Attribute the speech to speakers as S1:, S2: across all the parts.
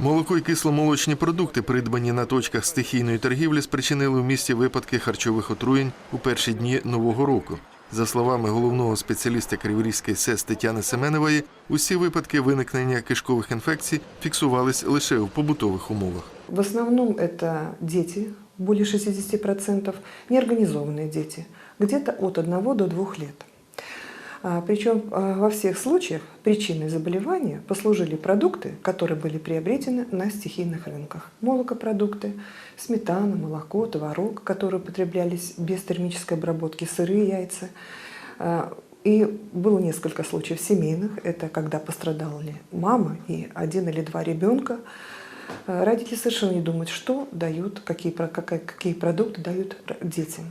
S1: Молоко і кисломолочні продукти, придбані на точках стихійної торгівлі, спричинили в місті випадки харчових отруєнь у перші дні нового року. За словами головного спеціаліста Криворізької СЕС Тетяни Семенової, усі випадки виникнення кишкових інфекцій фіксувались лише в побутових умовах.
S2: В основном это дети, более 60%, неорганизованные дети, где-то от 1 до 2 лет. А, Причем а, во всех случаях причиной заболевания послужили продукты, которые были приобретены на стихийных рынках. Молокопродукты, сметана, молоко, творог, которые употреблялись без термической обработки, сырые яйца. А, И было несколько случаев семейных. Это когда пострадали мама и один или два ребенка. Э, Родители совершенно не думают, что дают, какие, про- какая- какие продукты дают р- детям.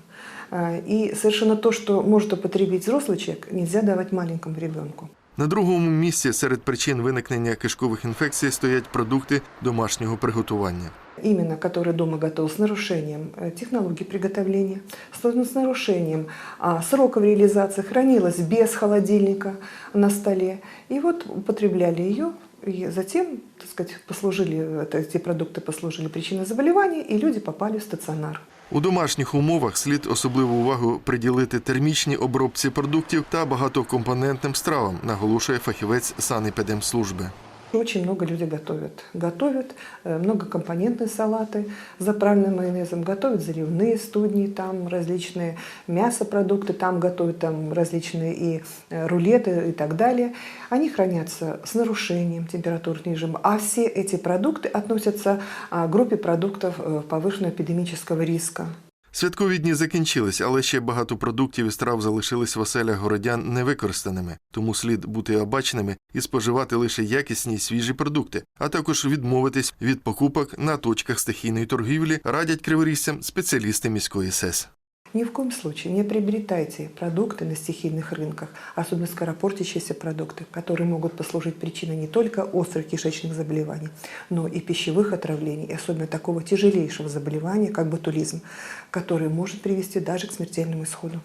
S2: Э, И совершенно то, что может употребить взрослый человек, нельзя давать маленькому ребенку.
S1: На другому місці серед причин виникнення кишкових інфекцій стоять продукти домашнього приготування.
S2: Именно который дома готовил с нарушением э, технологии приготовления, с с нарушением а, сроков реализации, хранилась без холодильника на столе. И вот употребляли ее, и затем, так сказать, послужили, это, эти продукты послужили причиной заболевания, и люди попали в стационар.
S1: У домашніх умовах слід особливу увагу приділити термічній обробці продуктів та багатокомпонентним стравам, наголошує фахівець санепідемслужби.
S2: Очень много людей готовят. Готовят э, многокомпонентные салаты с заправленным майонезом, готовят заливные студни, там различные мясопродукты, там готовят там различные и э, рулеты и так далее. Они хранятся с нарушением температурного режима, а все эти продукты относятся а, к группе продуктов э, повышенного эпидемического риска.
S1: Святкові дні закінчились, але ще багато продуктів і страв залишились в оселях городян невикористаними, тому слід бути обачними і споживати лише якісні й свіжі продукти, а також відмовитись від покупок на точках стихійної торгівлі, радять криворіжцям спеціалісти міської СЕС.
S2: Ни в коем случае не приобретайте продукты на стихийных рынках, особенно скоропортящиеся продукты, которые могут послужить причиной не только острых кишечных заболеваний, но и пищевых отравлений, и особенно такого тяжелейшего заболевания, как ботулизм, который может привести даже к смертельному исходу.